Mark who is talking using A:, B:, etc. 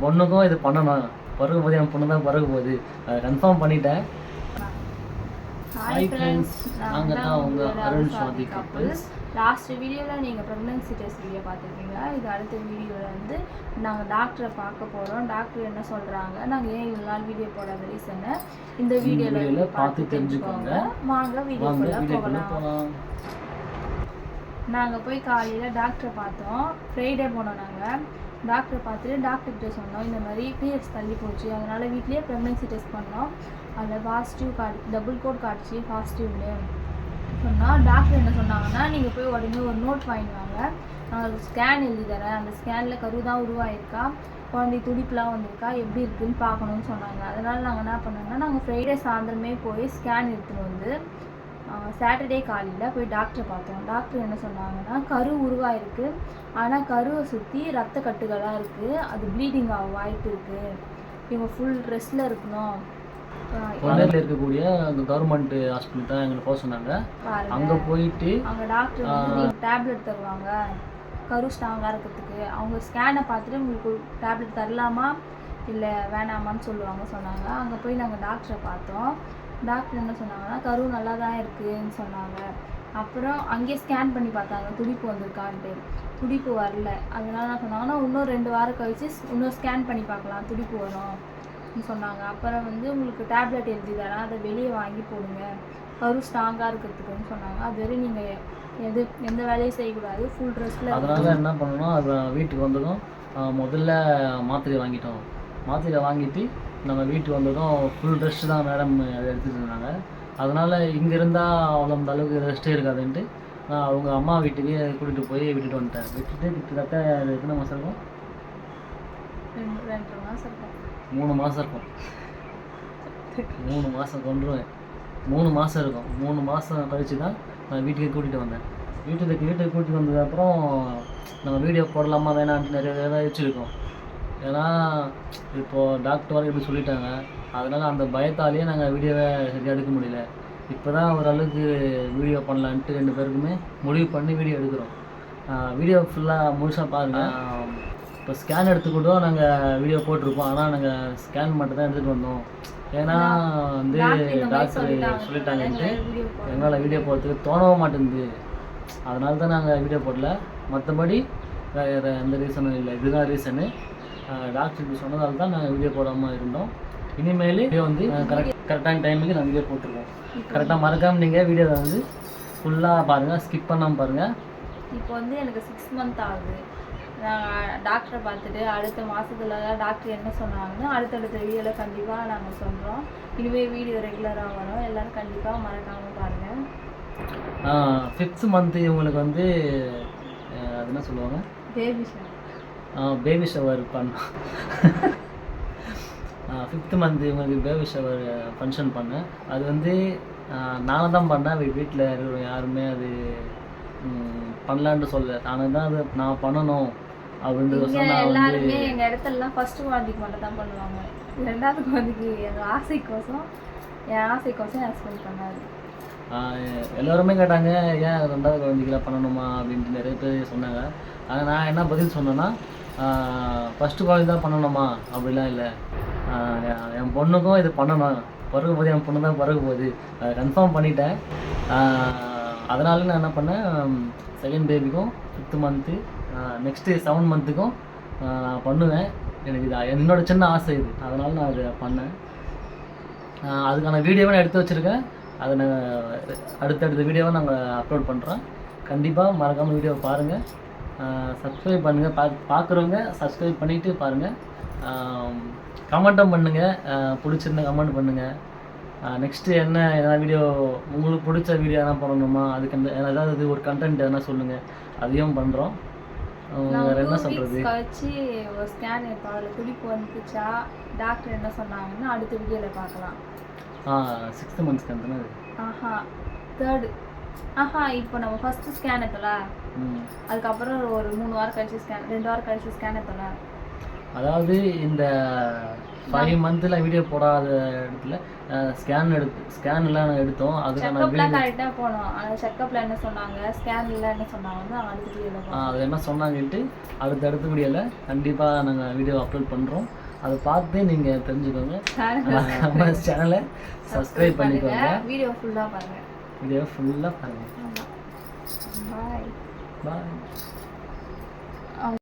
A: என் பொண்ணுக்கும் இது பண்ணணும். பிறகு போது என் பொண்ணு தான் பிறகு போகுது அதை கன்ஃபார்ம் பண்ணிட்டேன்.
B: ஹாய் ஃப்ரெண்ட்ஸ்
A: நாங்க தான் உங்க அருண் சுவாதி couples.
B: லாஸ்ட் வீடியோவில் நீங்கள் ப்ரெக்னன்சி டெஸ்ட் வீடியோ பார்த்துருக்கீங்க இது அடுத்த வீடியோவில் வந்து நாங்கள் டாக்டரை பார்க்க போகிறோம் டாக்டர் என்ன சொல்கிறாங்க நாங்கள் ஏன் இவ்வளோ நாள் வீடியோ போடாத ரீசனை இந்த வீடியோவில்
A: பார்த்து தெரிஞ்சுக்கோங்க.
B: வாங்க வீடியோக்குள்ளே போகலாம். நாங்கள் போய் காலையில் டாக்டரை பார்த்தோம். ஃப்ரைடே போனோம் நாங்கள் டாக்டரை பார்த்துட்டு டாக்டர்கிட்ட சொன்னோம் இந்த மாதிரி பீரியட்ஸ் தள்ளி போச்சு அதனால் வீட்லேயே ப்ரெக்னன்சி டெஸ்ட் பண்ணோம். அதில் பாசிட்டிவ் காட் டபுள் கோட் காட்சி பாசிட்டிவ்னு சொன்னால் டாக்டர் என்ன சொன்னாங்கன்னா நீங்கள் போய் உடனே ஒரு நோட் வாங்கிடுவாங்க நான் ஒரு ஸ்கேன் எழுதி தரேன். அந்த ஸ்கேனில் கரு தான் உருவாயிருக்கா? குழந்தை துடிப்புலாம் வந்திருக்கா? எப்படி இருக்குன்னு பார்க்கணுன்னு சொன்னாங்க. அதனால் நாங்கள் என்ன பண்ணோம்னா நாங்கள் ஃப்ரைடே சாயந்தரமே போய் ஸ்கேன் எடுத்துகிட்டு வந்து சாட்டர்டே காலையில் போய் டாக்டரை பார்த்தோம். டாக்டர் என்ன சொன்னாங்கன்னா கரு உருவாயிருக்கு. ஆனால் கருவை சுற்றி ரத்த கட்டுகளாக இருக்குது அது ப்ளீடிங் ஆக வாய்ப்பு இருக்குது இவங்க ஃபுல் ரெஸ்ட்டில் இருக்கணும்.
A: கொண்டையில் இருக்கக்கூடிய அந்த கவர்மெண்ட் ஹாஸ்பிட்டல் தான் எங்களுக்கு போக சொன்னாங்க. அங்கே போயிட்டு
B: அவங்க டாக்டர் வந்து டேப்லெட் தருவாங்க. கரு ஸ்ட்ராங்காக இருக்கிறதுக்கு. அவங்க ஸ்கேனை பார்த்துட்டு உங்களுக்கு டேப்லெட் தரலாமா? இல்லை வேணாமான்னு சொல்லுவாங்க சொன்னாங்க. அங்கே போய் நாங்கள் டாக்டரை பார்த்தோம். டாக்டர் என்ன சொன்னாங்கன்னா கரு நல்லா தான் இருக்குன்னு சொன்னாங்க. அப்புறம் அங்கேயே ஸ்கேன் பண்ணி பார்த்தாங்க துடிப்பு வந்திருக்கான்ட்டு. துடிப்பு வரல. அதனால என்ன சொன்னாங்கன்னா இன்னும் ரெண்டு வாரம் கழிச்சு இன்னும் ஸ்கேன் பண்ணி பார்க்கலாம் துடிப்பு வரும் சொன்னாங்க. அப்புறம் வந்து உங்களுக்கு டேப்லெட் எழுதி தரேன் அதை வெளியே வாங்கி போடுங்க. கரு ஸ்ட்ராங்காக இருக்கிறதுக்குன்னு சொன்னாங்க. அது வரை நீங்கள் எது எந்த வேலையும் செய்யக்கூடாது. ஃபுல் ட்ரெஸ்ஸில்
A: அதனால என்ன பண்ணணும் அது வீட்டுக்கு வந்ததும் முதல்ல மாத்திரை வாங்கிட்டோம். மாத்திரை வாங்கிட்டு நம்ம வீட்டுக்கு வந்ததும் ஃபுல் ரெஸ்ட் தான் மேடம் எடுத்துட்டு இருந்தாங்க. அதனால இங்கே இருந்தால் அவ்வளோ அந்த அளவுக்கு ரெஸ்ட்டே இருக்காதுன்ட்டு நான் அவங்க அம்மா வீட்டுக்கு கூட்டிகிட்டு போய் விட்டுட்டு வந்துட்டேன். விட்டுட்டு கிட்டத்தட்ட அது எத்தனை மாதம் இருக்கும்? மூணு மாதம் இருக்கும். மூணு மாதம் கொண்டுருவேன் மூணு மாதம் இருக்கும். மூணு மாதம் கழிச்சு தான் நான் வீட்டுக்கு கூட்டிகிட்டு வந்தேன். வீட்டுக்கு வீட்டுக்கு கூட்டிகிட்டு வந்ததுக்கப்புறம் நம்ம வீடியோ போடலாமா வேணான்ட்டு நிறைய வேலை வச்சுருக்கோம் ஏன்னா இப்போது டாக்டர் வரை இப்படி சொல்லிட்டாங்க. அதனால் அந்த பயத்தாலேயே நாங்கள் வீடியோவை சரியாக எடுக்க முடியல. இப்போ தான் ஓரளவுக்கு வீடியோ பண்ணலான்ட்டு ரெண்டு பேருக்குமே முடிவு பண்ணி வீடியோ எடுக்கிறோம். வீடியோ ஃபுல்லாக முழுசாக பாருங்கள் இப்போ ஸ்கேன் எடுத்து கூட நாங்கள் வீடியோ போட்டிருப்போம் ஆனால் நாங்கள் ஸ்கேன் மட்டும் தான் எடுத்துகிட்டு வந்தோம். ஏன்னா வந்து டாக்டர் சொல்லிட்டாங்கன்ட்டு எங்களால் வீடியோ போடுறதுக்கு தோணவும் மாட்டேங்குது. அதனால தான் நாங்கள் வீடியோ போடல. மற்றபடி வேறு எந்த ரீசனும் இல்லை. இதுதான் ரீசனு டாக்டர் இப்படி சொன்னதால தான் நாங்கள் வீடியோ போடாமல் இருந்தோம். இனிமேல் வீடியோ வந்து கரெக்ட் கரெக்டான டைமுக்கு நான் வீடியோ போட்டுருக்கோம் கரெக்டாக மறக்காமல் நீங்கள் வீடியோவை வந்து ஃபுல்லாக பாருங்கள் ஸ்கிப் பண்ணாமல் பாருங்கள்
B: இப்போ வந்து எனக்கு சிக்ஸ் மந்த் ஆகுது. நான் டாக்டரை பார்த்துட்டு அடுத்த மாதத்துல டாக்டர் என்ன சொன்னாங்கன்னு அடுத்தடுத்த வீடியோவில் கண்டிப்பாக நாங்கள் சொல்கிறோம் இனிமேல் வீடியோ ரெகுலராக வரும். எல்லோரும் கண்டிப்பாக மறக்காமல் பாருங்கள்
A: ஃபிஃப்த் மந்த்து இவங்களுக்கு வந்து அது என்ன சொல்லுவாங்க?
B: பேபி ஷார்
A: பேபி ஷவர் பண்ணோம் ஃபிஃப்த் மந்த் இவங்களுக்கு பேபி ஷவர் ஃபங்க்ஷன் பண்ணேன் அது வந்து நானும் தான் பண்ணேன். வீட்டில் இருக்கிற யாருமே அது ம், பண்ணலான்ட்டு சொல்ல நானும் தான் அது நான் பண்ணணும் அப்படின்றது வந்து
B: எல்லாருமே எங்கள் இடத்துலலாம் ஃபஸ்ட்டு குழந்தைக்கு மட்டும் தான் பண்ணுவாங்க. ரெண்டாவது குழந்தைக்கு எங்கள் ஆசைக்கோசம் என் ஆசைக்கோசம் ஹஸ்பண்ட் பண்ணாரு.
A: எல்லாருமே கேட்டாங்க ஏன் ரெண்டாவது குழந்தைக்கெல்லாம் பண்ணணுமா? அப்படின்ட்டு நிறைய பேர் சொன்னாங்க. ஆனால் நான் என்ன பதில் சொன்னேன்னா ஃபஸ்ட்டு காலேஜ் தான் பண்ணணுமா? அப்படிலாம் இல்லை. என் பொண்ணுக்கும் இது பண்ணணும். பிறகு போது என் பொண்ணு தான் பிறகு போகுது அதை கன்ஃபார்ம் பண்ணிட்டேன். அதனால நான் என்ன பண்ணேன்? செகண்ட் பேபிக்கும் ஃபிஃப்த்து மந்த்து நெக்ஸ்ட்டு செவன் மந்த்துக்கும் நான் பண்ணுவேன். எனக்கு இது என்னோடய சின்ன ஆசை இது. அதனால் நான் இதை பண்ணேன். அதுக்கான வீடியோவை நான் எடுத்து வச்சுருக்கேன். அதை நான் அடுத்தடுத்த வீடியோவை நாங்கள் அப்லோட் பண்ணுறோம் கண்டிப்பாக மறக்காமல் வீடியோவை பாருங்கள் சப்ஸ்கிரைப் பண்ணுங்கள் பா பார்க்குறவங்க சப்ஸ்கிரைப் பண்ணிவிட்டு பாருங்கள் கமெண்ட்டும் பண்ணுங்கள் பிடிச்சிருந்தா கமெண்ட் பண்ணுங்கள் நெக்ஸ்ட்டு என்ன எதனா வீடியோ உங்களுக்கு பிடிச்ச வீடியோ எதனா பண்ணணுமா? அதுக்கு அந்த ஏதாவது ஒரு கண்டென்ட் எதனா சொல்லுங்கள் அதையும் பண்ணுறோம் வேறு என்ன சொல்கிறது
B: கழிச்சு ஒரு ஸ்கேன் எடுத்தோம் அதில் துடிப்பு வந்துச்சா? டாக்டர் என்ன சொன்னாங்கன்னா அடுத்த வீடியோவில் பார்க்கலாம்.
A: சிக்ஸ்த்து மந்த்ஸ் தானே அது?
B: ஆஹா தேர்டு ஆஹா இப்போ நம்ம ஃபஸ்ட்டு ஸ்கேன் எடுத்தோம்ல? அதுக்கப்புறம் ஒரு மூணு வாரம் கழிச்சு ஸ்கேன் ரெண்டு வாரம் கழிச்சு ஸ்கேன் எடுத்தோம்ல?
A: அதாவது இந்த ஃபைவ் மந்த்தில் வீடியோ போடாத இடத்துல ஸ்கேன் எடுத்து ஸ்கேன்லாம் நாங்கள் எடுத்தோம் அதுக்கான வீடியோ
B: கரெக்டாக போனோம். அந்த செக்கப்பில் என்ன சொன்னாங்க? ஸ்கேனில் என்ன சொன்னாங்க. அடுத்த வீடியோவில்
A: அது என்ன சொன்னாங்கன்ட்டு அடுத்த அடுத்த வீடியோவில் கண்டிப்பாக நாங்கள் வீடியோ அப்லோட் பண்ணுறோம் அதை பார்த்து நீங்கள் தெரிஞ்சுக்கோங்க. நம்ம சேனலை சப்ஸ்கிரைப் பண்ணிக்கோங்க.
B: வீடியோ ஃபுல்லாக பாருங்கள்
A: வீடியோ ஃபுல்லாக பாருங்கள்
B: பாய்
A: பாய்